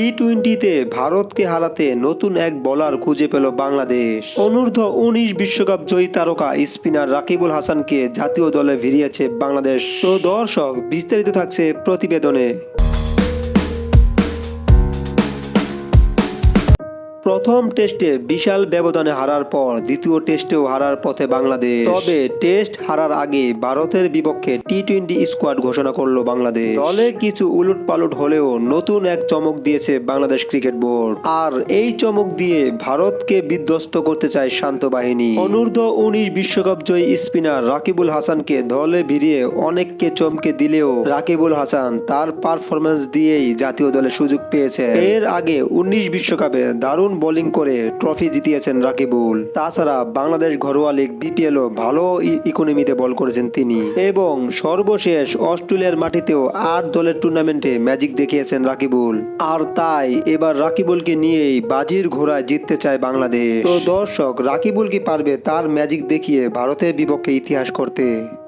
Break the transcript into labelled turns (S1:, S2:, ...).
S1: জিতে ভারতকে হারাতে নতুন এক বলার খুঁজে পেল বাংলাদেশ। অনূর্ধ্ব উনিশ বিশ্বকাপ জয়ী তারকা স্পিনার রাকিবুল হাসানকে জাতীয় দলে ভিড়িয়েছে বাংলাদেশ। তো দর্শক, বিস্তারিত থাকছে প্রতিবেদনে। প্রথম টেস্টে বিশাল ব্যবধানে হারার পর দ্বিতীয় টেস্টেও হারার পথে বাংলাদেশ। তবে টেস্ট হারার আগে ভারতের বিপক্ষে টি টোয়েন্টি স্কোয়াড ঘোষণা করল বাংলাদেশ। দলে কিছু উলট পালট হলেও নতুন এক চমক দিয়েছে বাংলাদেশ ক্রিকেট বোর্ড। আর এই চমক দিয়ে ভারতকে বিধ্বস্ত করতে চায় শান্ত বাহিনী। অনূর্ধ্ব উনিশ বিশ্বকাপ জয়ী স্পিনার রাকিবুল হাসানকে দলে ভিড়িয়ে অনেককে চমকে দিলেও রাকিবুল হাসান তার পারফরমেন্স দিয়েই জাতীয় দলে সুযোগ পেয়েছে এর আগে উনিশ বিশ্বকাপে দারুণ বোলিং করে ট্রফি জিতিয়েছেন রাকিবুল। তাছাড়া বাংলাদেশ ঘরোয়া লীগ বিপিএল ও ভালো ইকোনমিতে বল করেছেন তিনি। এবং সর্বশেষ অস্ট্রেলিয়ার মাটিতেও আট দলের টুর্নামেন্টে ম্যাজিক দেখিয়েছেন রাকিবুল। আর তাই এবার রাকিবুলকে নিয়েই বাজির ঘোড়ায় জিততে চায় বাংলাদেশ। তো দর্শক, রাকিবুল কি পারবে তার ম্যাজিক দেখিয়ে ভারতের বিপক্ষে ইতিহাস করতে?